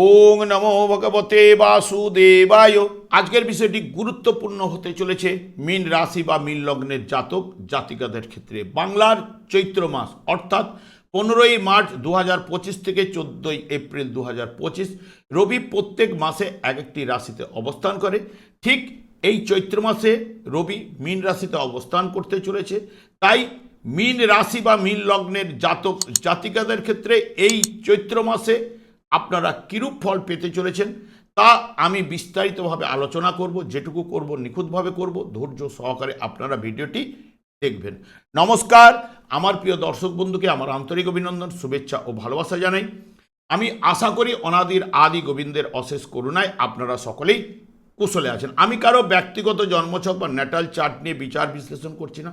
ওং নমো ভগবতে বাসুদেবায়। আজকের বিষয়টি গুরুত্বপূর্ণ হতে চলেছে। মীন রাশি বা মীন লগ্নের জাতক, জাতিকাদের ক্ষেত্রে বাংলার চৈত্র মাস, অর্থাৎ পনেরোই মার্চ দু থেকে চোদ্দোই এপ্রিল দু রবি প্রত্যেক মাসে এক একটি রাশিতে অবস্থান করে। ঠিক এই চৈত্র মাসে রবি মীন রাশিতে অবস্থান করতে চলেছে। তাই মীন রাশি বা মীন লগ্নের জাতক, জাতিকাদের ক্ষেত্রে এই চৈত্র মাসে আপনারা কিরূপ ফল পেতে চলেছেন তা আমি বিস্তারিতভাবে আলোচনা করব, যেটুকু করব, নিখুঁতভাবে করব। ধৈর্য সহকারে আপনারা ভিডিওটি দেখবেন। নমস্কার, আমার প্রিয় দর্শক বন্ধুকে আমার আন্তরিক অভিনন্দন, শুভেচ্ছা ও ভালোবাসা জানাই। আমি আশা করি অনাদির আদি গোবিন্দের অশেষ করুণায় আপনারা সকলেই কুশলে আছেন। আমি কারও ব্যক্তিগত জন্মছক বা ন্যাটাল চার্ট নিয়ে বিচার বিশ্লেষণ করছি না।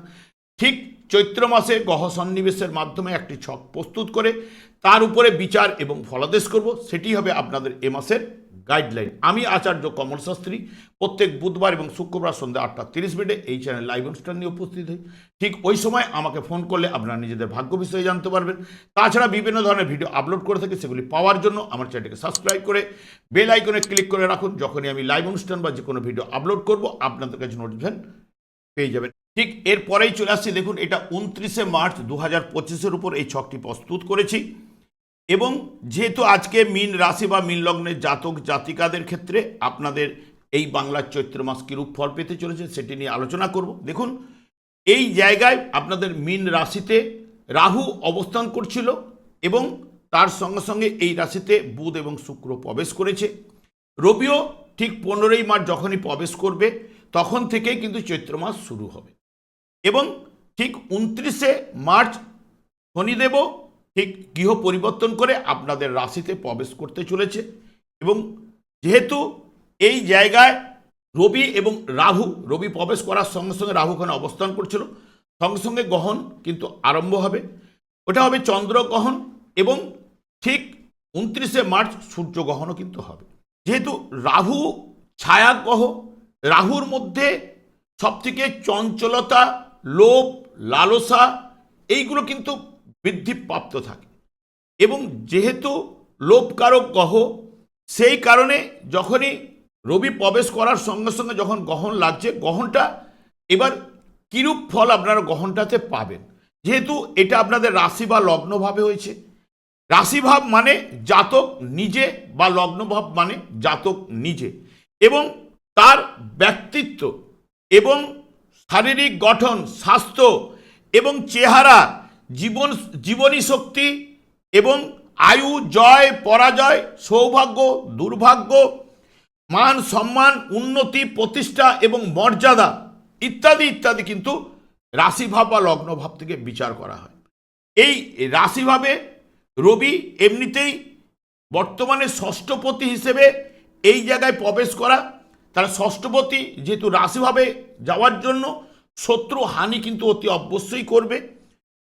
ঠিক চৈত্র মাসে গহ সন্নিবেশের মাধ্যমে একটি ছক প্রস্তুত করে তার উপরে বিচার এবং ফলাদেশ করব। সেটি হবে আপনাদের এ মাসের গাইডলাইন আমি আচার্য কমল শাস্ত্রী, প্রত্যেক বুধবার এবং শুক্রবার সন্ধ্যা আটটা তিরিশ মিনিটে এই চ্যানেল লাইভ অনুষ্ঠান নিয়ে উপস্থিত হই। ঠিক ওই সময় আমাকে ফোন করলে আপনারা নিজেদের ভাগ্য বিষয়ে জানতে পারবেন। তাছাড়া বিভিন্ন ধরনের ভিডিও আপলোড করে থাকি, সেগুলি পাওয়ার জন্য আমার চ্যানেলকে সাবস্ক্রাইব করে বেল আইকনে ক্লিক করে রাখুন। যখনই আমি লাইভ অনুষ্ঠান বা যে কোনো ভিডিও আপলোড করব, আপনাদের কাছে নোটিফিকেশন পেয়ে যাবেন। ঠিক এরপরেই চলে আসছি, দেখুন, এটা উনত্রিশে মার্চ দু হাজার পঁচিশের উপর এই ছকটি প্রস্তুত করেছি। এবং যেহেতু আজকে মিন রাশি বা মিন লগ্নের জাতক জাতিকাদের ক্ষেত্রে আপনাদের এই বাংলার চৈত্র মাস কিরূপ ফল পেতে চলেছে সেটি নিয়ে আলোচনা করব। দেখুন, এই জায়গায় আপনাদের মিন রাশিতে রাহু অবস্থান করছিল এবং তার সঙ্গে সঙ্গে এই রাশিতে বুধ এবং শুক্র প্রবেশ করেছে। রবিও ঠিক পনেরোই মার্চ যখনই প্রবেশ করবে, তখন থেকেই কিন্তু চৈত্র মাস শুরু হবে। এবং ঠিক উনত্রিশে মার্চ শনিদেবও ঠিক গৃহ পরিবর্তন করে আপনাদের রাশিতে প্রবেশ করতে চলেছে এবং যেহেতু এই জায়গায় রবি এবং রাহু, রবি প্রবেশ করার সঙ্গে সঙ্গে রাহু ওখানে অবস্থান করছিল, সঙ্গে সঙ্গে গ্রহণ কিন্তু আরম্ভ হবে। ওটা হবে চন্দ্রগ্রহণ এবং ঠিক উনত্রিশে মার্চ সূর্যগ্রহণও কিন্তু হবে। যেহেতু রাহু ছায়াগ্রহ রাহুর মধ্যে সবথেকে চঞ্চলতা লোভ, লালসা, এইগুলো কিন্তু বৃদ্ধিপ্রাপ্ত থাকে। এবং যেহেতু লোভকারক গ্রহ, সেই কারণে যখনই রবি প্রবেশ করার সঙ্গে সঙ্গে যখন গহন লাগছে, গ্রহণটা এবার কিরূপ ফল আপনারা গহনটাতে পাবেন? যেহেতু এটা আপনাদের রাশি বা লগ্নভাবে হয়েছে। রাশিভাব মানে জাতক নিজে বা লগ্নভাব মানে জাতক নিজে। এবং তার ব্যক্তিত্ব এবং শারীরিক গঠন, স্বাস্থ্য এবং চেহারা, জীবন, জীবনী শক্তি এবং আয়ু, জয়, পরাজয়, সৌভাগ্য, দুর্ভাগ্য, মান সম্মান, উন্নতি, প্রতিষ্ঠা এবং মর্যাদা ইত্যাদি ইত্যাদি কিন্তু রাশিভাব বা লগ্নভাব থেকে বিচার করা হয়। এই রাশিভাবে রবি এমনিতেই বর্তমানে ষষ্ঠপতি হিসেবে এই জায়গায় প্রবেশ করা তারা ষষ্ঠপতি যেহেতু রাশিভাবে যাওয়ার জন্য, শত্রু হানি কিন্তু অতি অবশ্যই করবে।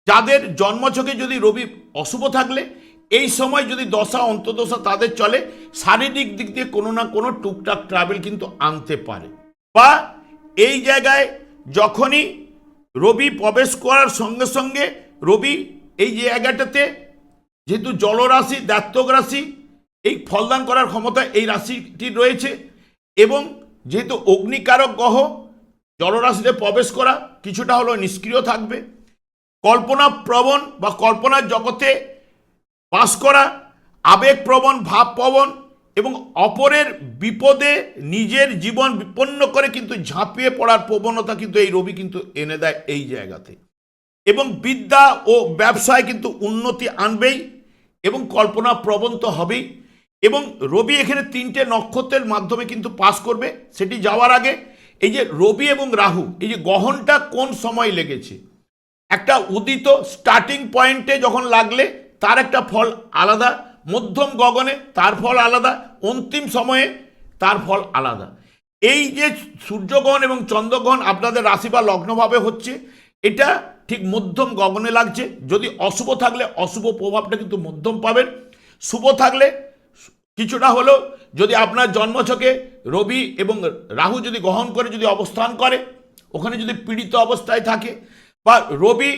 যাদের জন্মছকে যদি রবি অশুভ থাকলে, এই সময় যদি দশা অন্তদশা তাদের চলে, শারীরিক দিক দিয়ে কোনো না কোনো টুকটাক ট্রাভেল কিন্তু আনতে পারে। বা এই জায়গায় যখনই রবি প্রবেশ করার সঙ্গে সঙ্গে রবি এই জায়গাটাতে যেহেতু জলরাশি দ্বাত্তক রাশি, এই ফলদান করার ক্ষমতা এই রাশিটি রয়েছে। এবং যেহেতু অগ্নিকারক গ্রহ, জলরাশিতে প্রবেশ করা কিছুটা হলো নিষ্ক্রিয় থাকবে। কল্পনা প্রবণ বা কল্পনার জগতে বাস করা আবেগপ্রবণ ভাবপ্রবণ এবং অপরের বিপদে নিজের জীবন বিপন্ন করে কিন্তু ঝাঁপিয়ে পড়ার প্রবণতা কিন্তু এই রবি কিন্তু এনে দেয় এই জায়গাতে। এবং বিদ্যা ও ব্যবসায় কিন্তু উন্নতি আনবেই এবং কল্পনা প্রবণ তো হবেই। এবং রবি এখানে তিনটে নক্ষত্রের মাধ্যমে কিন্তু পাস করবে, সেটি যাওয়ার আগে এই যে রবি এবং রাহু, এই যে গহনটা কোন সময় লেগেছে? একটা উদিত স্টার্টিং পয়েন্টে যখন লাগলে, তার একটা ফল আলাদা, মধ্যম গগনে তার ফল আলাদা, অন্তিম সময়ে তার ফল আলাদা। এই যে সূর্যগ্রহণ এবং চন্দ্রগ্রহণ আপনাদের রাশি বা লগ্নভাবে হচ্ছে, এটা ঠিক মধ্যম গগনে লাগছে। যদি অশুভ থাকলে অশুভ প্রভাবটা কিন্তু মধ্যম পাবেন। শুভ থাকলে কিছুটা হলেও যদি আপনার জন্মছকে রবি এবং রাহু যদি গ্রহণ করে, যদি অবস্থান করে, ওখানে যদি পীড়িত অবস্থায় থাকে, বা রবি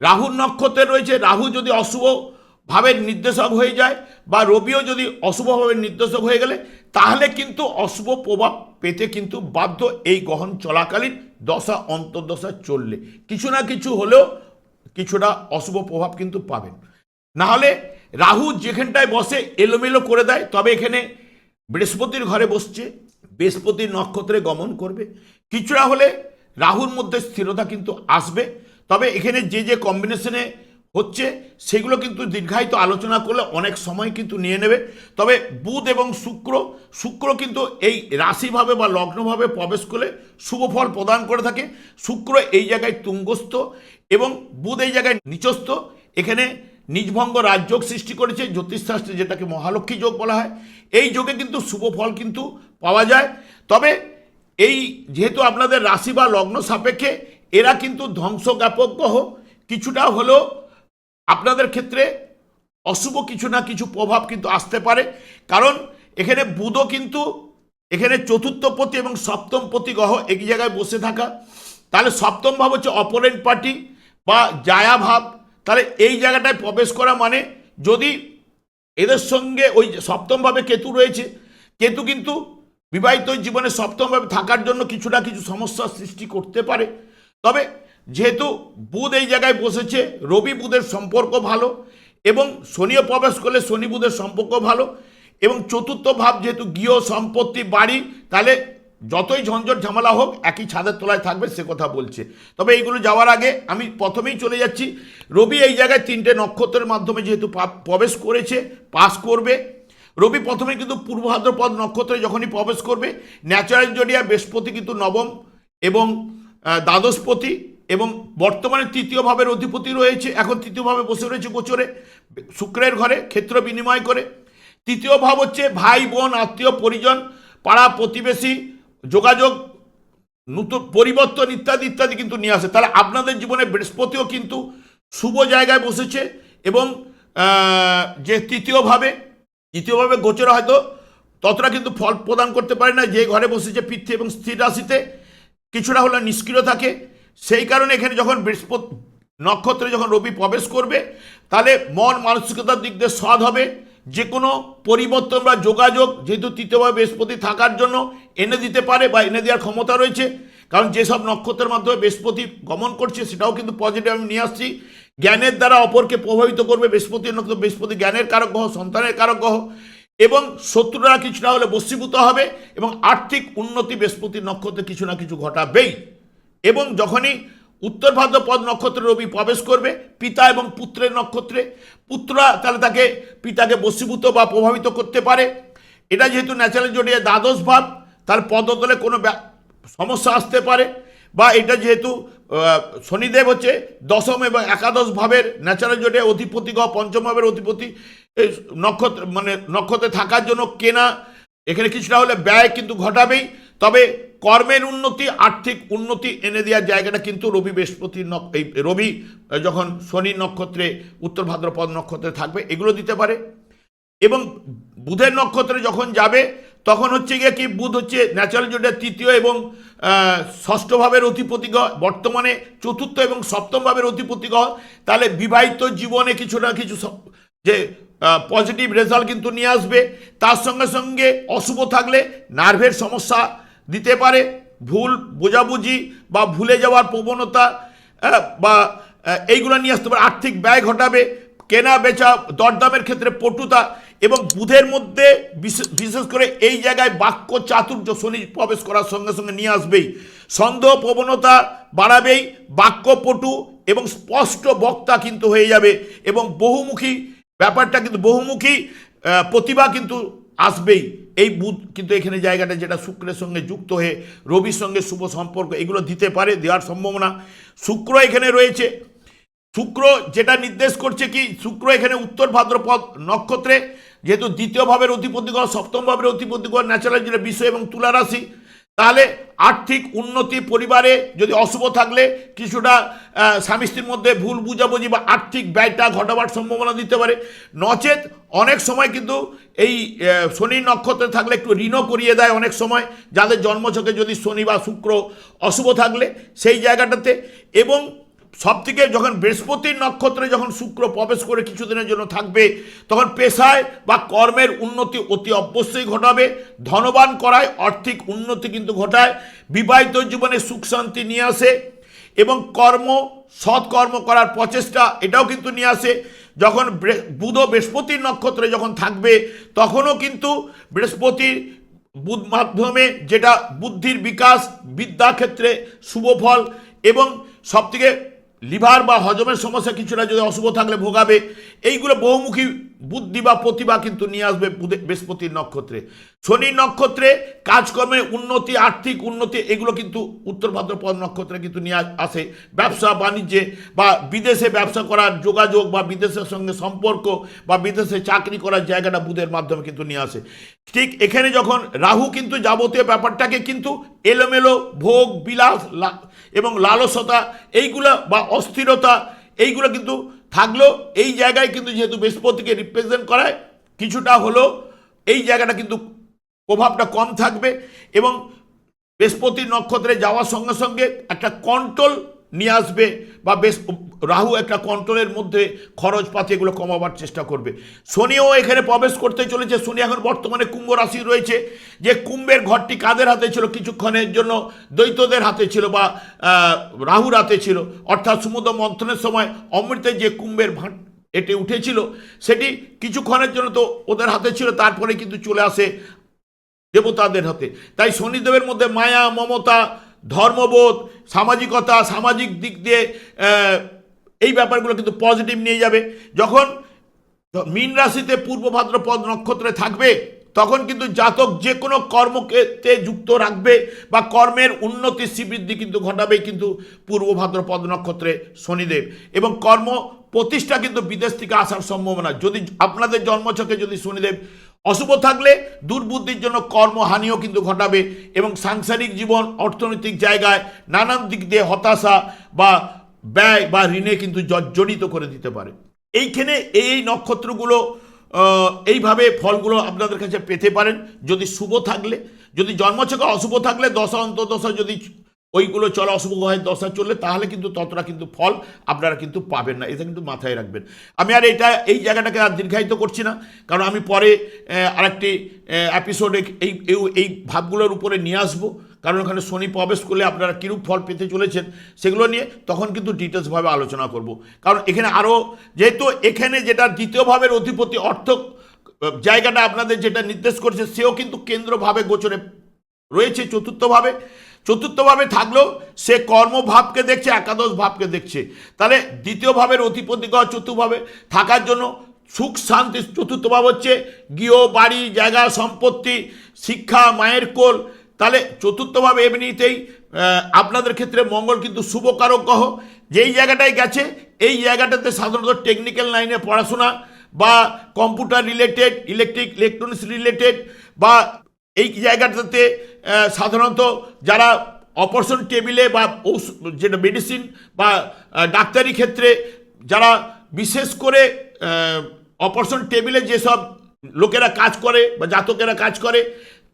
রাহুর নক্ষত্রে রয়েছে, রাহু যদি অশুভ ভাবের নির্দেশক হয়ে যায়, বা রবিও যদি অশুভভাবে নির্দেশক হয়ে গেলে, তাহলে কিন্তু অশুভ প্রভাব পেতে কিন্তু বাধ্য এই গ্রহণ চলাকালীন দশা, অন্তর্দশা চললে। কিছু না কিছু হলেও কিছুটা অশুভ প্রভাব কিন্তু পাবেন। না হলে রাহু যেখানটায় বসে এলোমেলো করে দেয়, তবে এখানে বৃহস্পতির ঘরে বসছে, বৃহস্পতির নক্ষত্রে গমন করবে। কিছুটা হলে রাহুর মধ্যে স্থিরতা কিন্তু আসবে। তবে এখানে যে যে কম্বিনেশনে হচ্ছে, সেগুলো কিন্তু দীর্ঘায়িত আলোচনা করলে অনেক সময় কিন্তু নিয়ে নেবে। তবে বুধ এবং শুক্র শুক্র কিন্তু এই রাশিভাবে বা লগ্নভাবে প্রবেশ করলে শুভ ফল প্রদান করে থাকে। শুক্র এই জায়গায় তুঙ্গস্থ এবং বুধ এই জায়গায় নিচস্থ। এখানে নিজভঙ্গ রাজযোগ সৃষ্টি করেছে, জ্যোতিষশাস্ত্রে যেটাকে মহালক্ষ্মী যোগ বলা হয়। এই যোগে কিন্তু শুভ ফল কিন্তু পাওয়া যায়। তবে এই যেহেতু আপনাদের রাশি বা লগ্ন সাপেক্ষে, এরা কিন্তু ধ্বংসজ্ঞাপক গ্রহ কিছুটা হলেও আপনাদের ক্ষেত্রে অশুভ কিছু না কিছু প্রভাব কিন্তু আসতে পারে। কারণ এখানে বুধও কিন্তু এখানে চতুর্থ পতি এবং সপ্তম পতি গ্রহ একই জায়গায় বসে থাকা। তাহলে সপ্তম ভাব হচ্ছে অপোনেন্ট পার্টি বা জায়া ভাব। তাহলে এই জায়গাটায় প্রবেশ করা মানে যদি এদের সঙ্গে ওই সপ্তমভাবে কেতু রয়েছে, কেতু কিন্তু বিবাহিত জীবনে সপ্তমভাবে থাকার জন্য কিছু না কিছু সমস্যার সৃষ্টি করতে পারে। তবে যেহেতু বুধ এই জায়গায় বসেছে, রবি বুধের সম্পর্ক ভালো এবং শনিও প্রবেশ করলে শনি বুধের সম্পর্ক ভালো এবং চতুর্থ ভাব যেহেতু গৃহ, সম্পত্তি, বাড়ি, তাহলে যতই ঝঞ্ঝট ঝামেলা হোক, একই ছাদের তলায় থাকবে, সে কথা বলছে। তবে এইগুলো যাওয়ার আগে আমি প্রথমেই চলে যাচ্ছি। রবি এই জায়গায় তিনটে নক্ষত্রের মাধ্যমে যেহেতু প্রবেশ করেছে, পাস করবে। রবি প্রথমে কিন্তু পূর্ব ভাদ্রপদ নক্ষত্রে যখনই প্রবেশ করবে, ন্যাচারাল জডিয়া, বৃহস্পতি কিন্তু নবম এবং দ্বাদশপতি এবং বর্তমানে তৃতীয় ভাবের অধিপতি রয়েছে। এখন তৃতীয়ভাবে বসে রয়েছে গোচরে, শুক্রের ঘরে, ক্ষেত্র বিনিময় করে। তৃতীয় ভাব হচ্ছে ভাই, বোন, আত্মীয়, পরিজন, পাড়া প্রতিবেশী যোগাযোগ, নতুন পরিবর্তন ইত্যাদি ইত্যাদি কিন্তু নিয়ে আসে। তাহলে আপনাদের জীবনে বৃহস্পতিও কিন্তু শুভ জায়গায় বসেছে এবং যে তৃতীয়ভাবে তৃতীয়ভাবে গোচরে হয়তো ততটা কিন্তু ফল প্রদান করতে পারে না। যে ঘরে বসেছে পৃথ্বী এবং স্থির রাশিতে কিছুটা হলে নিষ্ক্রিয় থাকে। সেই কারণে এখানে যখন বৃহস্পতি, নক্ষত্রে যখন রবি প্রবেশ করবে, তাহলে মন, মানসিকতার দিক দিয়ে সৎ হবে। যে কোনো পরিবর্তন বা যোগাযোগ যেহেতু তৃতীয়ভাবে বৃহস্পতি থাকার জন্য এনে দিতে পারে বা এনে দেওয়ার ক্ষমতা রয়েছে, কারণ যেসব নক্ষত্রের মাধ্যমে বৃহস্পতি গমন করছে সেটাও কিন্তু পজিটিভ আমি নিয়ে আসছি। জ্ঞানের দ্বারা অপরকে প্রভাবিত করবে বৃহস্পতি নক্ষত্র, বৃহস্পতি জ্ঞানের কারক গ্রহ, সন্তানের কারক গ্রহ, এবং শত্রুরা কিছু না হলে বস্মীভূত হবে এবং আর্থিক উন্নতি বৃহস্পতি নক্ষত্রে কিছু না কিছু ঘটাবেই। এবং যখনই উত্তর ভাদ্রপদ নক্ষত্রে রবি প্রবেশ করবে, পিতা এবং পুত্রের নক্ষত্রে। পুত্ররা তাহলে তাকে পিতাকে বশীভূত বা প্রভাবিত করতে পারে। এটা যেহেতু ন্যাচারাল জড়িয়ে দ্বাদশ ভাব, তার পদতলে কোনো সমস্যা আসতে পারে বা এটা যেহেতু শনিদেব হচ্ছে দশম এবং একাদশ ভাবের ন্যাচারাল জোটে অধিপতি গ্রহ পঞ্চম ভাবের অধিপতি। নক্ষত্র মানে নক্ষত্রে থাকার জন্য কেনা এখানে কিছুটা হলে ব্যয় কিন্তু ঘটাবেই। তবে কর্মের উন্নতি আর্থিক উন্নতি এনে দেওয়ার জায়গাটা কিন্তু রবি বৃহস্পতি এই রবি যখন শনি নক্ষত্রে উত্তর ভাদ্রপদ নক্ষত্রে থাকবে এগুলো দিতে পারে। এবং বুধের নক্ষত্রে যখন যাবে তখন হচ্ছে গিয়ে কি বুধ হচ্ছে ন্যাচারাল জোটের তৃতীয় এবং আহ, ষষ্ঠ ভাবের অধিপতি বর্তমানে চতুর্থ এবং সপ্তম ভাবের অধিপতি তাহলে বিবাহিত জীবনে কিছু না কিছু যে পজিটিভ রেজাল্ট কিন্তু নিয়ে আসবে। তার সঙ্গে সঙ্গে অশুভ থাকলে নার্ভের সমস্যা দিতে পারে, ভুল বোঝাবুঝি বা ভুলে যাওয়ার প্রবণতা বা এইগুলো নিয়ে আসতে পারে। আর্থিক ব্যয় ঘটাবে, কেনা বেচা দরদামের ক্ষেত্রে পটুতা এবং বুধের মধ্যে বিশেষ করে এই জায়গায় বাক্য চাতুর্য শনি প্রবেশ করার সঙ্গে সঙ্গে নিয়ে আসবেই। সন্দেহ প্রবণতা বাড়াবেই, বাক্য পটু এবং স্পষ্ট বক্তা কিন্তু হয়ে যাবে এবং বহুমুখী, ব্যাপারটা কিন্তু বহুমুখী প্রতিভা কিন্তু আসবেই। এই বুধ কিন্তু এখানে জায়গাটা যেটা শুক্রের সঙ্গে যুক্ত হয়ে, রবির সঙ্গে শুভ সম্পর্ক, এগুলো দিতে পারে, দেওয়ার সম্ভাবনা। শুক্র এখানে রয়েছে। শুক্র যেটা নির্দেশ করছে কি, শুক্র এখানে উত্তর ভাদ্রপদ নক্ষত্রে, যেহেতু দ্বিতীয় ভাবের অধিপতিগণ, সপ্তম ভাবের অধিপতিগণ, ন্যাচারাল যেটা বিশ্ব এবং তুলা রাশি তাহলে আর্থিক উন্নতি পরিবারে যদি অশুভ থাকলে কিছুটা স্বামী স্ত্রীর মধ্যে ভুল বুঝাবুঝি বা আর্থিক ব্যয়টা ঘটাবার সম্ভাবনা দিতে পারে। নচেত অনেক সময় কিন্তু এই শনি নক্ষত্রে থাকলে একটু ঋণও করিয়ে দেয় অনেক সময়, যাদের জন্মছকে যদি শনি বা শুক্র অশুভ থাকলে সেই জায়গাটাতে। এবং সব থেকে যখন বৃহস্পতির নক্ষত্রে যখন শুক্র প্রবেশ করে কিছুদিনের জন্য থাকবে, তখন পেশায় বা কর্মের উন্নতি অতি অবশ্যই ঘটাবে। ধনবান করায় আর্থিক উন্নতি কিন্তু ঘটায়। বিবাহিত জীবনে সুখ শান্তি নিয়ে আসে এবং কর্ম, সৎকর্ম করার প্রচেষ্টা এটাও কিন্তু নিয়ে আসে। যখন বুধ বৃহস্পতির নক্ষত্রে যখন থাকবে, তখনও কিন্তু বৃহস্পতির বুধ মাধ্যমে যেটা বুদ্ধির বিকাশ, বিদ্যাক্ষেত্রে শুভ ফল এবং সবথেকে লিভার বা হজমের সমস্যা কিছুটা যদি অশুভ থাকলে ভোগাবে, এইগুলো বহুমুখী বুদ্ধি বা প্রতিভা কিন্তু নিয়ে আসবে বৃহস্পতির নক্ষত্রে। শনির নক্ষত্রে কাজকর্মে উন্নতি, আর্থিক উন্নতি, এগুলো কিন্তু উত্তর ভাদ্রপদ নক্ষত্রে কিন্তু নিয়ে আসে। ব্যবসা, বাণিজ্যে বা বিদেশে ব্যবসা করার যোগাযোগ বা বিদেশের সঙ্গে সম্পর্ক বা বিদেশে চাকরি করার জায়গাটা বুধের মাধ্যমে কিন্তু নিয়ে আসে। ঠিক এখানে যখন রাহু কিন্তু যাবতীয় ব্যাপারটাকে কিন্তু এলোমেলো ভোগ, বিলাস এবং লালসতা, এইগুলা বা অস্থিরতা, এইগুলো কিন্তু থাকলেও এই জায়গায় কিন্তু যেহেতু বৃহস্পতিকে রিপ্রেজেন্ট করায়, কিছুটা হলো এই জায়গাটা কিন্তু প্রভাবটা কম থাকবে এবং বৃহস্পতি নক্ষত্রে যাওয়ার সঙ্গে সঙ্গে একটা কন্ট্রোল নিয়ে আসবে বা বেশ রাহু একটা কন্ট্রোলের মধ্যে খরচপাতি এগুলো কমাবার চেষ্টা করবে। শনিও এখানে প্রবেশ করতে চলেছে। শনি এখন বর্তমানে কুম্ভ রাশি রয়েছে, যে কুম্ভের ঘরটি কাদের হাতে ছিল, কিছুক্ষণের জন্য দ্বৈতদের হাতে ছিল বা রাহুর হাতে ছিল। অর্থাৎ সমুদ্র মন্থনের সময় অমৃতের যে কুম্ভের ভাট এটে উঠেছিল, সেটি কিছুক্ষণের জন্য তো ওদের হাতে ছিল, তারপরে কিন্তু চলে আসে দেবতাদের হাতে। তাই শনিদেবের মধ্যে মায়া, মমতা ধর্মবোধ, সামাজিকতা, সামাজিক দিক দিয়ে এই ব্যাপারগুলো কিন্তু পজিটিভ নিয়ে যাবে। যখন মীন রাশিতে পূর্ব ভাদ্রপদ নক্ষত্রে থাকবে, তখন কিন্তু জাতক যে কোনো কর্মকে যুক্ত রাখবে বা কর্মের উন্নতি শ্রীবৃদ্ধি কিন্তু ঘটাবে কিন্তু পূর্ব ভাদ্রপদ নক্ষত্রে শনিদেব। এবং কর্ম প্রতিষ্ঠা কিন্তু বিদেশ থেকে আসার সম্ভাবনা। যদি আপনাদের জন্মছকে যদি শনিদেব অশুভ থাকলে দুর্বুদ্ধির জন্য কর্মহানিও কিন্তু ঘটাবে এবং সাংসারিক জীবন অর্থনৈতিক জায়গায় নানান দিক দিয়ে হতাশা বা ব্যয় বা ঋণে কিন্তু জর্জরিত করে দিতে পারে। এইখানে এই এই নক্ষত্রগুলো এইভাবে ফলগুলো আপনাদের কাছে পেতে পারেন। যদি শুভ থাকলে, যদি জন্মছকে অশুভ থাকলে, দশা অন্তর্দশা যদি ওইগুলো চলা অশুভ হয় দশা চললে তাহলে কিন্তু ততটা কিন্তু ফল আপনারা কিন্তু পাবেন না। এটা কিন্তু মাথায় রাখবেন। আমি আর এটা এই জায়গাটাকে আর দীর্ঘায়িত করছি না, কারণ আমি পরে আরেকটি এপিসোডে এই, এই- ভাবগুলোর উপরে নিয়ে আসব। কারণ ওখানে শনি প্রবেশ করলে আপনারা কীরূপ ফল পেতে চলেছেন সেগুলো নিয়ে তখন কিন্তু ডিটেলসভাবে আলোচনা করব। কারণ এখানে আরও যেহেতু এখানে যেটা দ্বিতীয় ভাবের অধিপতি অর্থ জায়গাটা আপনাদের যেটা নির্দেশ করছে, সেও কিন্তু কেন্দ্রভাবে গোচরে রয়েছে, চতুর্থভাবে। চতুর্থভাবে থাকলেও সে কর্মভাবকে দেখছে, একাদশ ভাবকে দেখছে। তাহলে দ্বিতীয় ভাবের গ্রহ চতুর্থভাবে থাকার জন্য সুখ, শান্তি চতুর্থ ভাব হচ্ছে, গৃহ, বাড়ি, জায়গা, সম্পত্তি, শিক্ষা, মায়ের কোল। তাহলে চতুর্থভাবে এমনিতেই আপনাদের ক্ষেত্রে মঙ্গল কিন্তু শুভকারক গ্রহ। যেই জায়গাটায় গেছে, এই জায়গাটাতে সাধারণত টেকনিক্যাল লাইনে পড়াশোনা বা computer related electric electronics related বা এই জায়গাটাতে সাধারণত যারা অপারেশন টেবিলে বা যেটা মেডিসিন বা ডাক্তারি ক্ষেত্রে যারা বিশেষ করে অপারেশন টেবিলে যেসব লোকেরা কাজ করে বা জাতকেরা কাজ করে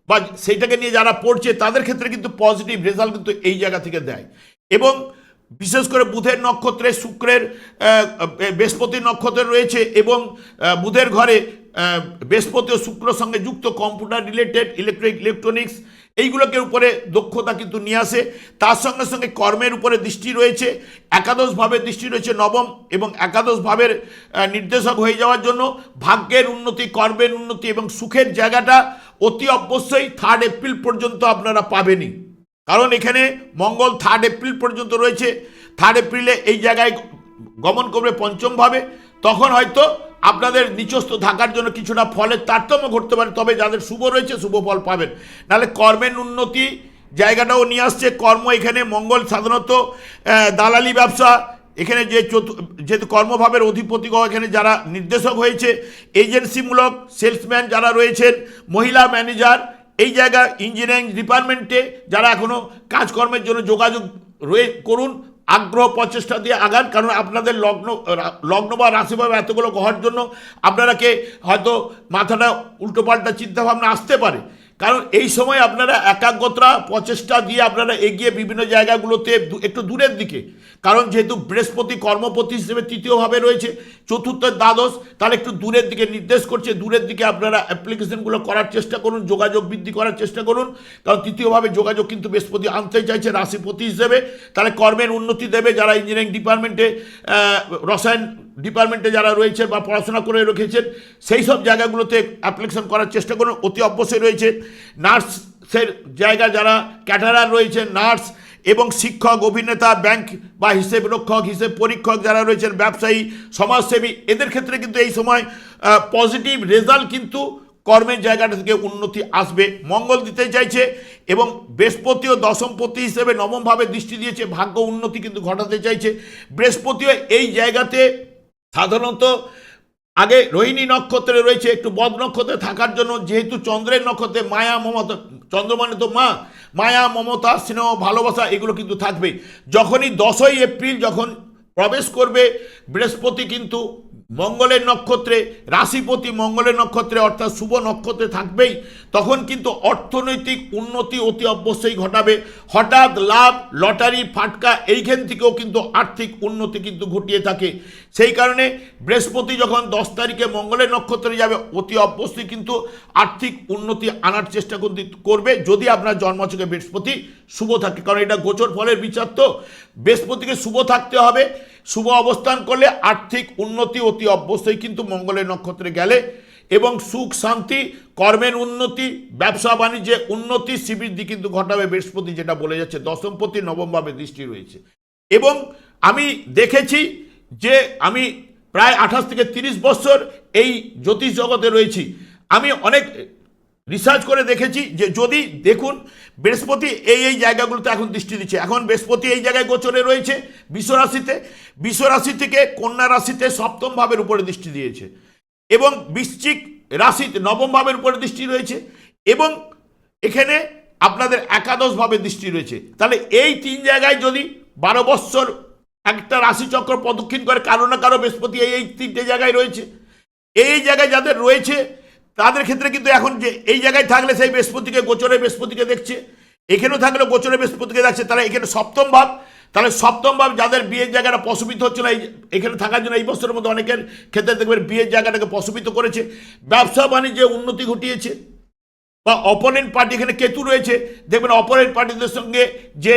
বা সেইটাকে নিয়ে যারা পড়ছে তাদের ক্ষেত্রে কিন্তু পজিটিভ রেজাল্ট কিন্তু এই জায়গা থেকে দেয়। এবং বিশেষ করে বুধের নক্ষত্রে শুক্রের আহ, বৃহস্পতির নক্ষত্রে রয়েছে এবং বুধের ঘরে বৃহস্পতি ও শুক্র সঙ্গে যুক্ত কম্পিউটার রিলেটেড ইলেকট্রিক ইলেকট্রনিক্স এইগুলোকে উপরে দক্ষতা কিন্তু নিয়ে আসে। তার সঙ্গে সঙ্গে কর্মের উপরে দৃষ্টি রয়েছে। একাদশ ভাবের দৃষ্টি রয়েছে নবম এবং একাদশ ভাবের নির্দেশক হয়ে যাওয়ার জন্য ভাগ্যের উন্নতি, কর্মের উন্নতি এবং সুখের জায়গাটা অতি অবশ্যই থার্ড এপ্রিল পর্যন্ত আপনারা পাবেনই। কারণ এখানে মঙ্গল থার্ড এপ্রিল পর্যন্ত রয়েছে। থার্ড এপ্রিলে এই জায়গায় গমন করবে পঞ্চমভাবে। তখন হয়তো আপনাদের নিচস্থ থাকার জন্য কিছুটা ফলের তারতম্য ঘটতে পারে, তবে যাদের শুভ রয়েছে শুভ ফল পাবেন। নাহলে কর্মের উন্নতি জায়গাটাও নিয়ে আসছে। কর্ম এখানে মঙ্গল সাধারণত দালালি ব্যবসা, এখানে যে যেহেতু কর্মভাবের অধিপতি এখানে যারা নির্দেশক হয়েছে, এজেন্সিমূলক সেলসম্যান যারা রয়েছেন, মহিলা ম্যানেজার, এই জায়গা ইঞ্জিনিয়ারিং ডিপার্টমেন্টে যারা এখনও কাজকর্মের জন্য যোগাযোগ রয়ে, করুন। আগ্রহ, প্রচেষ্টা দিয়ে আগান। কারণ আপনাদের লগ্ন লগ্ন বা রাশিভাবে এতগুলো হওয়ার জন্য আপনারাকে হয়তো মাথাটা উল্টোপাল্টা চিন্তাভাবনা আসতে পারে। কারণ এই সময় আপনারা একাগ্রতা, প্রচেষ্টা দিয়ে আপনারা এগিয়ে বিভিন্ন জায়গাগুলোতে একটু দূরের দিকে। কারণ যেহেতু বৃহস্পতি কর্মপতি হিসেবে তৃতীয়ভাবে রয়েছে, চতুর্থ দ্বাদশ, তাহলে একটু দূরের দিকে নির্দেশ করছে, দূরের দিকে আপনারা অ্যাপ্লিকেশনগুলো করার চেষ্টা করুন, যোগাযোগ বৃদ্ধি করার চেষ্টা করুন। কারণ তৃতীয়ভাবে যোগাযোগ কিন্তু বৃহস্পতি আনতে চাইছে রাশিপতি হিসেবে। তাহলে কর্মের উন্নতি দেবে যারা ইঞ্জিনিয়ারিং ডিপার্টমেন্টে রসায়ন ডিপার্টমেন্টে যারা রয়েছে বা পড়াশোনা করে রেখেছেন, সেই সব জায়গাগুলোতে অ্যাপ্লিকেশন করার চেষ্টা করুন, অতি অবশ্যই রয়েছে। নার্সের জায়গা যারা ক্যাটারার রয়েছে নার্স এবং শিক্ষক, অভিনেতা ব্যাংক বা হিসেব রক্ষক, হিসেব পরীক্ষক যারা রয়েছেন, ব্যবসায়ী, সমাজসেবী, এদের ক্ষেত্রে কিন্তু এই সময় পজিটিভ রেজাল্ট কিন্তু কর্মের জায়গাটা থেকে উন্নতি আসবে। মঙ্গল দিতে চাইছে এবং বৃহস্পতিও দশমপতি হিসেবে নবমভাবে দৃষ্টি দিয়েছে। ভাগ্য উন্নতি কিন্তু ঘটাতে চাইছে। বৃহস্পতিও এই জায়গাতে সাধারণত আগে রোহিণী নক্ষত্রে রয়েছে, একটু বদ নক্ষত্রে থাকার জন্য, যেহেতু চন্দ্রের নক্ষত্রে মায়া, মমতা, চন্দ্র মানে তো মা, মায়া, মমতা, স্নেহ, ভালোবাসা, এগুলো কিন্তু থাকবে যখনই দশই এপ্রিল যখন প্রবেশ করবে, বৃহস্পতি কিন্তু মঙ্গলের নক্ষত্রে, রাশিপতি মঙ্গলের নক্ষত্রে অর্থাৎ শুভ নক্ষত্রে থাকবেই, তখন কিন্তু অর্থনৈতিক উন্নতি অতি অবশ্যই ঘটাবে। হঠাৎ লাভ, লটারি, ফাটকা, এইখান থেকেও কিন্তু আর্থিক উন্নতি কিন্তু ঘটিয়ে থাকে। সেই কারণে বৃহস্পতি যখন দশ তারিখে মঙ্গলের নক্ষত্রে যাবে, অতি অবশ্যই কিন্তু আর্থিক উন্নতি আনার চেষ্টা করবে। যদি আপনার জন্মচকে বৃহস্পতি শুভ থাকে, কারণ এটা গোচর ফলের বিচার তো। বৃহস্পতিকে শুভ থাকতে হবে। শুভ অবস্থান করলে আর্থিক উন্নতি অতি অবশ্যই কিন্তু মঙ্গলের নক্ষত্রে গেলে। এবং সুখ, শান্তি, কর্মের উন্নতি, ব্যবসা, বাণিজ্যে উন্নতি, শ্রীবৃদ্ধি কিন্তু ঘটাবে বৃহস্পতি, যেটা বলে যাচ্ছে। দশমপতি, নবমভাবে দৃষ্টি রয়েছে। এবং আমি দেখেছি যে আমি প্রায় আঠাশ থেকে তিরিশ বছর এই জ্যোতিষ জগতে রয়েছি। আমি অনেক রিসার্চ করে দেখেছি যে যদি দেখুন, বৃহস্পতি এই এই জায়গাগুলোতে এখন দৃষ্টি দিচ্ছে। এখন বৃহস্পতি এই জায়গায় গোচরে রয়েছে বিশ্বরাশিতে বিশ্বরাশি থেকে কন্যা রাশিতে সপ্তম ভাবের উপরে দৃষ্টি দিয়েছে এবং বৃশ্চিক রাশিতে নবম ভাবের উপরে দৃষ্টি রয়েছে এবং এখানে আপনাদের একাদশ ভাবে দৃষ্টি রয়েছে। তাহলে এই তিন জায়গায় যদি বারো বৎসর একটা রাশিচক্র প্রদক্ষিণ করে, কারও না কারও বৃহস্পতি এই এই তিনটে জায়গায় রয়েছে। এই জায়গায় যাদের রয়েছে তাদের ক্ষেত্রে কিন্তু এখন যে এই জায়গায় থাকলে সেই বৃহস্পতিকে গোচরে বৃহস্পতিকে দেখছে। এখানেও থাকলে গোচরে বৃহস্পতিকে দেখছে। তারা এখানে সপ্তম ভাব। তাহলে সপ্তম ভাব যাদের বিয়ের জায়গাটা প্রশমিত হচ্ছে না এখানে থাকার জন্য এই বছরের মধ্যে অনেকের ক্ষেত্রে দেখবেন বিয়ের জায়গাটাকে প্রশমিত করেছে। ব্যবসা বাণিজ্যে উন্নতি ঘটিয়েছে। বা অপোনেন্ট পার্টি এখানে কেতু রয়েছে। দেখবেন অপোনেন্ট পার্টিদের সঙ্গে যে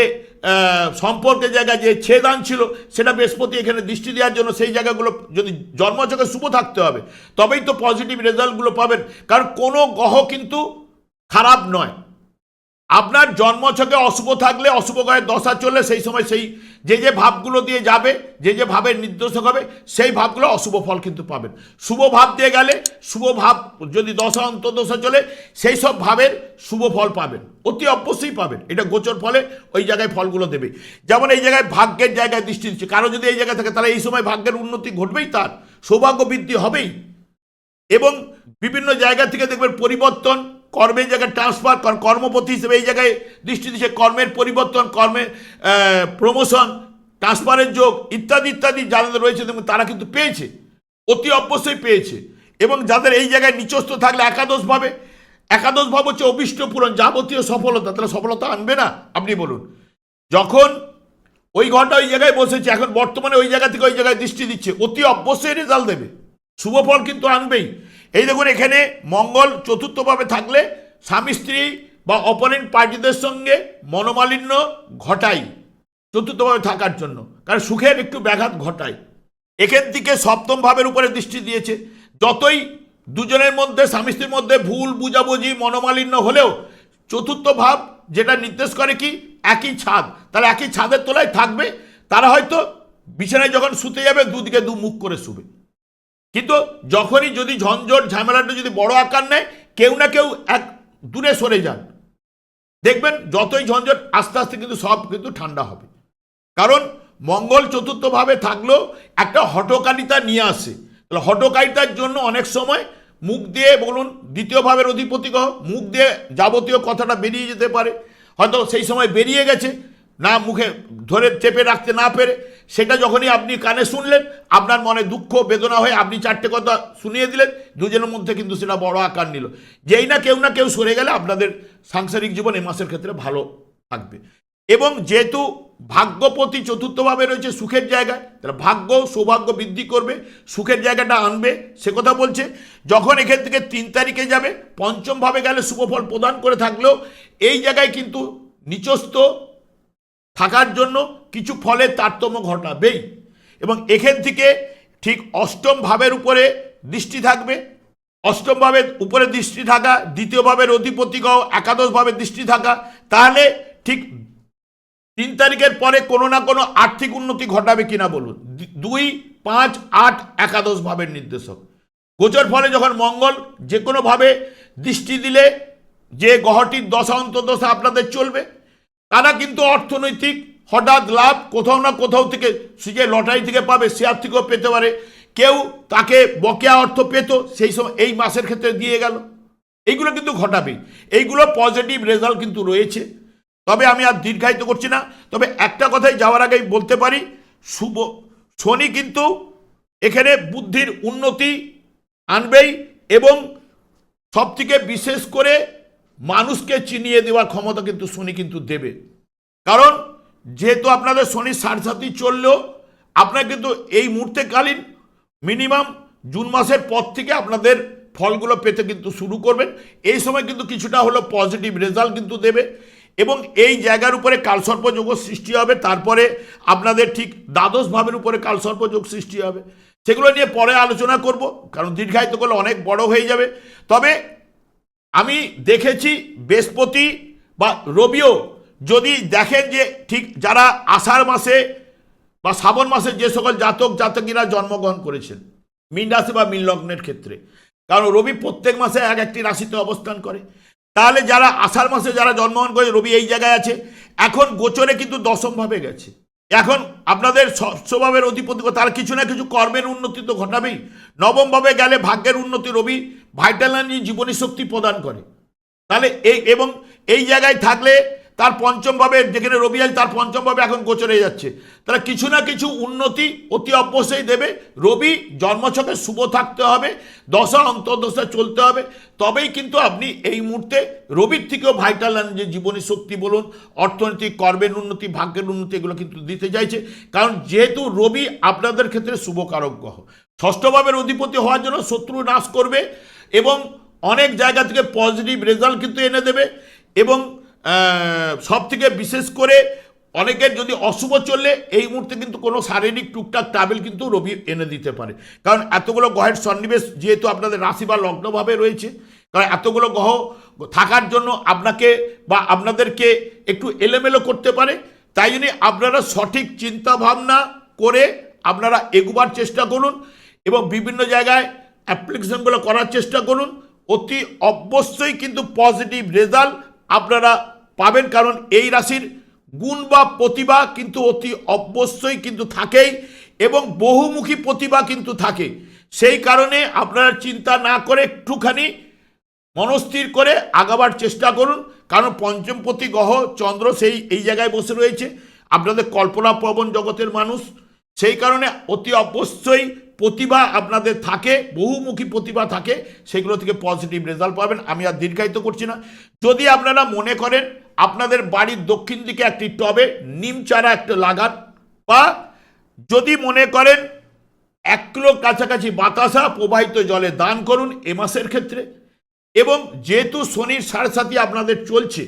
সম্পর্কের জায়গা যে ছেদান ছিল, সেটা বৃহস্পতি এখানে দৃষ্টি দেওয়ার জন্য সেই জায়গাগুলো যদি জন্মচকে শুভ থাকতে হবে, তবেই তো পজিটিভ রেজাল্টগুলো পাবেন। কারণ কোনো গ্রহ কিন্তু খারাপ নয়। আপনার জন্মছকে অশুভ থাকলে অশুভ গ্রহের দশা চললে সেই সময় সেই যে যে ভাবগুলো দিয়ে যাবে, যে যে ভাবের নির্দেশক হবে, সেই ভাবগুলো অশুভ ফল কিন্তু পাবেন। শুভ ভাব দিয়ে গেলে শুভ ভাব যদি দশা, অন্তর্দশা চলে, সেই সব ভাবের শুভ ফল পাবেন। অতি অবশ্যই পাবেন। এটা গোচর ফলে ওই জায়গায় ফলগুলো দেবে। যেমন এই জায়গায় ভাগ্যের জায়গায় দৃষ্টি দিচ্ছে। কারও যদি এই জায়গায় থাকে, তাহলে এই সময় ভাগ্যের উন্নতি ঘটবেই তার। সৌভাগ্য বৃদ্ধি হবেই। এবং বিভিন্ন জায়গা থেকে দেখবেন পরিবর্তন কর্মের জায়গায় ট্রান্সফার কারণ কর্মপতি হিসেবে এই জায়গায় দৃষ্টি দিচ্ছে। কর্মের পরিবর্তন কর্মের প্রমোশন ট্রান্সফারের যোগ, ইত্যাদি ইত্যাদি যাদের রয়েছে তারা কিন্তু পেয়েছে, অতি অবশ্যই পেয়েছে। এবং যাদের এই জায়গায় নিচস্থ থাকলে একাদশ ভাবে একাদশ ভাব হচ্ছে অভিষ্ট পূরণ যাবতীয় সফলতা। তাহলে সফলতা আনবে না? আপনি বলুন। যখন ওই ঘরটা ওই জায়গায় বসেছে, এখন বর্তমানে ওই জায়গা থেকে ওই জায়গায় দৃষ্টি দিচ্ছে, অতি অবশ্যই রেজাল্ট দেবে। শুভ ফল কিন্তু আনবেই। এই দেখুন, এখানে মঙ্গল চতুর্থভাবে থাকলে স্বামী, স্ত্রী বা অপোনেন্ট পার্টিদের সঙ্গে মনোমালিন্য ঘটায় চতুর্থভাবে থাকার জন্য। কারণ সুখের একটু ব্যাঘাত ঘটায়। এখান থেকে সপ্তম ভাবের উপরে দৃষ্টি দিয়েছে। যতই দুজনের মধ্যে, স্বামী, স্ত্রীর মধ্যে ভুল, বুঝাবুঝি, মনোমালিন্য হলেও চতুর্থ ভাব যেটা নির্দেশ করে কি? একই ছাদ। তাহলে একই ছাদের তলায় থাকবে। তারা হয়তো বিছানায় যখন শুতে যাবে, দুদিকে দু মুখ করে শুবে। কিন্তু যখনই যদি ঝঞ্ঝট, ঝামেলাটা যদি বড় আকার নেয়, কেউ না কেউ এক দূরে সরে যান। দেখবেন যতই ঝঞ্ঝট, আস্তে আস্তে কিন্তু সব কিন্তু ঠান্ডা হবে। কারণ মঙ্গল চতুর্থভাবে থাকলেও একটা হটকারিতা নিয়ে আসে। তাহলে হটকারিতার জন্য অনেক সময় মুখ দিয়ে বলুন দ্বিতীয় ভাবের অধিপতি গ্রহ মুখ দিয়ে যাবতীয় কথাটা বেরিয়ে যেতে পারে। হয়তো সেই সময় বেরিয়ে গেছে না মুখে ধরে চেপে রাখতে না পেরে, সেটা যখনই আপনি কানে শুনলেন, আপনার মনে দুঃখ, বেদনা হয়ে আপনি চারটে কথা শুনিয়ে দিলেন, দুজনের মধ্যে কিন্তু সেটা বড় আকার নিল। যেই না কেউ না কেউ সরে গেলে আপনাদের সাংসারিক জীবন এ মাসের ক্ষেত্রে ভালো থাকবে। এবং যেহেতু ভাগ্যপতি চতুর্থভাবে রয়েছে সুখের জায়গায়, তাহলে ভাগ্য সৌভাগ্য বৃদ্ধি করবে, সুখের জায়গাটা আনবে, সে কথা বলছে। যখন এখান থেকে তিন তারিখে যাবে, পঞ্চমভাবে গেলে শুভফল প্রদান করে থাকলেও এই জায়গায় কিন্তু নিচস্থ থাকার জন্য কিছু ফলের তারতম্য ঘটাবেই। এবং এখান থেকে ঠিক অষ্টম ভাবের উপরে দৃষ্টি থাকবে। অষ্টম ভাবের উপরে দৃষ্টি থাকা, দ্বিতীয় ভাবের অধিপতিগহ একাদশ ভাবের দৃষ্টি থাকা, তাহলে ঠিক তিন তারিখের পরে কোনো না কোনো আর্থিক উন্নতি ঘটাবে কিনা বলুন। দুই, পাঁচ, আট একাদশ ভাবের নির্দেশক। গোচর ফলে যখন মঙ্গল যে কোনোভাবে দৃষ্টি দিলে যে গ্রহটির দশা, অন্তর্দশা আপনাদের চলবে। তারা কিন্তু অর্থনৈতিক হঠাৎ লাভ কোথাও না কোথাও থেকে সে যে লটারি থেকে পাবে শেয়ার থেকেও পেতে পারে। কেউ তাকে বকেয়া অর্থ পেত, সেই সময় এই মাসের ক্ষেত্রে দিয়ে গেল। এইগুলো কিন্তু ঘটাবেই এইগুলো পজিটিভ রেজাল্ট কিন্তু রয়েছে। তবে আমি আর দীর্ঘায়িত করছি না। তবে একটা কথাই যাওয়ার আগেই বলতে পারি, শুভ, শনি কিন্তু এখানে বুদ্ধির উন্নতি আনবেই এবং সব থেকে বিশেষ করে মানুষকে চিনিয়ে দেওয়ার ক্ষমতা কিন্তু শনি কিন্তু দেবে। কারণ যেহেতু আপনাদের শনি সাড়ে চললেও আপনার কিন্তু এই মুহূর্তেকালীন মিনিমাম জুন মাসের পর থেকে আপনাদের ফলগুলো পেতে কিন্তু শুরু করবেন। এই সময় কিন্তু কিছুটা হলো পজিটিভ রেজাল্ট কিন্তু দেবে এবং এই জায়গার উপরে কালসর্পযোগ সৃষ্টি হবে। তারপরে আপনাদের ঠিক দ্বাদশ ভাবের উপরে কালসর্পযোগ সৃষ্টি হবে। সেগুলো নিয়ে পরে আলোচনা করব, কারণ দীর্ঘায়িত করলে অনেক বড় হয়ে যাবে। তবে আমি দেখেছি বৃহস্পতি বা রবিও যদি দেখেন যে ঠিক যারা আষাঢ় মাসে বা শ্রাবণ মাসে যে সকল জাতক জাতকীরা জন্মগ্রহণ করেছেন, মীন রাশি বা মীন লগ্নের ক্ষেত্রে। কারণ রবি প্রত্যেক মাসে এক একটি রাশিতে অবস্থান করে। তাহলে যারা আষাঢ় মাসে যারা জন্মগ্রহণ করে রবি এই জায়গায় আছে। এখন গোচরে কিন্তু দশমভাবে গেছে। এখন আপনাদের স্বভাবের অধিপতি তার কিছু না কিছু কর্মের উন্নতি তো ঘটাবেই। নবমভাবে গেলে ভাগ্যের উন্নতি রবি ভাইটাল জীবনী শক্তি প্রদান করে। তাহলে এই এবং এই জায়গায় থাকলে তার পঞ্চমভাবে যেখানে রবি আছে তার পঞ্চমভাবে এখন গোচরে যাচ্ছে। তারা কিছু না কিছু উন্নতি অতি অবশ্যই দেবে। রবি জন্মছকে শুভ থাকতে হবে, দশা অন্তর্দশা চলতে হবে। তবেই কিন্তু আপনি এই মুহূর্তে রবির থেকেও ভাইটাল যে জীবনী শক্তি বলুন, অর্থনৈতিক কর্মের উন্নতি, ভাগ্যের উন্নতি, এগুলো কিন্তু দিতে চাইছে। কারণ যেহেতু রবি আপনাদের ক্ষেত্রে শুভকারক গ্রহ। ষষ্ঠভাবের অধিপতি হওয়ার জন্য শত্রু নাশ করবে এবং অনেক জায়গা থেকে পজিটিভ রেজাল্ট কিন্তু এনে দেবে এবং সব থেকে বিশেষ করে অনেকের যদি অশুভ চললে এই মুহূর্তে কিন্তু কোনো শারীরিক টুকটাক ট্রাভেল কিন্তু রবি এনে দিতে পারে। কারণ এতগুলো গ্রহের সন্নিবেশ যেহেতু আপনাদের রাশি বা লগ্নভাবে রয়েছে, কারণ এতগুলো গ্রহ থাকার জন্য আপনাকে বা আপনাদেরকে একটু এলোমেলো করতে পারে, তাই জন্য আপনারা সঠিক চিন্তা ভাবনা করে আপনারা এগুবার চেষ্টা করুন এবং বিভিন্ন জায়গায় অ্যাপ্লিকেশনগুলো করার চেষ্টা করুন। অতি অবশ্যই কিন্তু পজিটিভ রেজাল্ট আপনারা পাবেন কারণ এই রাশির গুণ বা প্রতিভা কিন্তু অতি অবশ্যই কিন্তু থাকেই এবং বহুমুখী প্রতিভা কিন্তু থাকে। সেই কারণে আপনারা চিন্তা না করে একটুখানি মনস্থির করে আগাবার চেষ্টা করুন। কারণ পঞ্চমপতি গ্রহ চন্দ্র সেই, এই জায়গায় বসে রয়েছে। আপনাদের কল্পনা প্রবণ জগতের মানুষ। সেই কারণে অতি অবশ্যই প্রতিভা আপনাদের থাকে, বহুমুখী প্রতিভা থাকে, সেগুলো থেকে পজিটিভ রেজাল্ট পাবেন। আমি আর দীর্ঘায়িত করছি না। যদি আপনারা মনে করেন আপনাদের বাড়ির দক্ষিণ দিকে একটি টবে নিম চারা একটা লাগান, বা যদি মনে করেন এক কিলো কাছাকাছি বাতাসা প্রবাহিত জলে দান করুন এ মাসের ক্ষেত্রে। এবং যেহেতু শনির সাড়ে সাথী আপনাদের চলছে,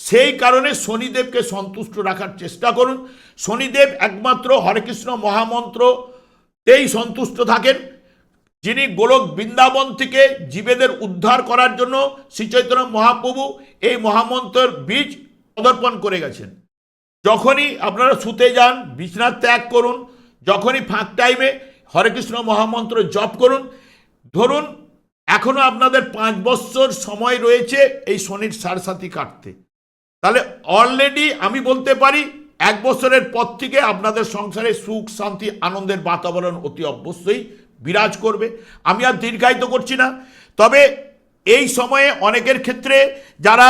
সেই কারণে শনিদেবকে সন্তুষ্ট রাখার চেষ্টা করুন। শনিদেব একমাত্র হরেকৃষ্ণ মহামন্ত্রতেই সন্তুষ্ট থাকেন। যিনি গোলক বৃন্দাবন থেকে জীবেদের উদ্ধার করার জন্য শ্রীচৈতন্য মহাপ্রভু এই মহামন্ত্রের বীজ প্রদর্পণ করে গেছেন। যখনই আপনারা শুতে যান বিছনার ত্যাগ করুন, যখনই ফাঁক টাইমে হরেকৃষ্ণ মহামন্ত্র জপ করুন, ধরুন এখনও আপনাদের পাঁচ বছর সময় রয়েছে এই শনির সারসাথী কাটতে। তাহলে অলরেডি আমি বলতে পারি, এক বছরের পর থেকে আপনাদের সংসারে সুখ, শান্তি, আনন্দের বাতাবরণ অতি অবশ্যই বিরাজ করবে। আমি আর দীর্ঘায়িত করছি না। তবে এই সময়ে অনেকের ক্ষেত্রে যারা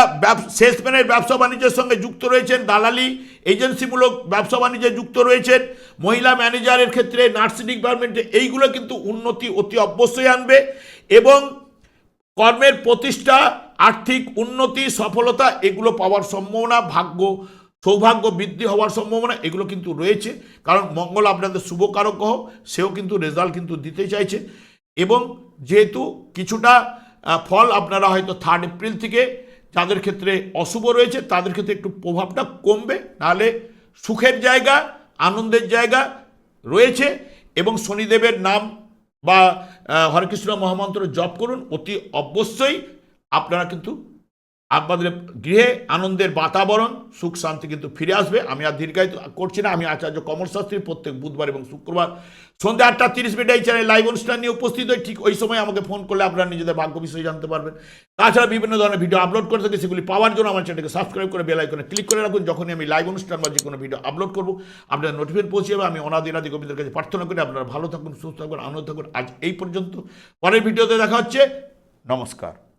সেলসম্যানের ব্যবসা বাণিজ্যের সঙ্গে যুক্ত রয়েছেন, দালালি এজেন্সিমূলক ব্যবসা বাণিজ্যে যুক্ত রয়েছেন, মহিলা ম্যানেজারের ক্ষেত্রে, নার্সিং ডিপার্টমেন্টে, এইগুলো কিন্তু উন্নতি অতি অবশ্যই আনবে এবং কর্মের প্রতিষ্ঠা, আর্থিক উন্নতি, সফলতা, এগুলো পাওয়ার সম্ভাবনা, ভাগ্য সৌভাগ্য বৃদ্ধি হওয়ার সম্ভাবনা, এগুলো কিন্তু রয়েছে। কারণ মঙ্গল আপনাদের শুভকারক গ্রহ, সেও কিন্তু রেজাল্ট কিন্তু দিতে চাইছে। এবং যেহেতু কিছুটা ফল আপনারা হয়তো থার্ড এপ্রিল থেকে যাদের ক্ষেত্রে অশুভ রয়েছে, তাদের ক্ষেত্রে একটু প্রভাবটা কমবে। নাহলে সুখের জায়গা, আনন্দের জায়গা রয়েছে এবং শনিদেবের নাম বা হরেকৃষ্ণ মহামন্ত্র জপ করুন। অতি অবশ্যই আপনারা কিন্তু আপনাদের গৃহে আনন্দের বাতাবরণ, সুখ শান্তি কিন্তু ফিরে আসবে। আমি আর দীর্ঘায়িত করছি না, আমি আচার্য কমল শাস্ত্রী প্রত্যেক বুধবার এবং শুক্রবার সন্ধ্যা আটটা তিরিশ মিনিট এই চ্যানেল লাইভ অনুষ্ঠান নিয়ে উপস্থিত হই। ঠিক ওই সময় আমাকে ফোন করলে আপনারা নিজেদের ভাগ্য বিষয়ে জানতে পারবেন। তাছাড়া বিভিন্ন ধরনের ভিডিও আপলোড করে থাকি, সেগুলি পাওয়ার জন্য আমার চ্যানেলকে সাবস্ক্রাইব করে বেল আইকনে ক্লিক করে রাখুন। যখনই আমি লাইভ অনুষ্ঠান বা যে কোনো ভিডিও আপলোড করব আপনার নোটিফিকেশন পৌঁছে যাবে। আমি অনাদিনাদি গোবিন্দের কাছে প্রার্থনা করি, আপনারা ভালো থাকুন, সুস্থ থাকুন, আনন্দ থাকুন। আজ এই পর্যন্ত। পরের ভিডিওতে দেখা হচ্ছে। নমস্কার।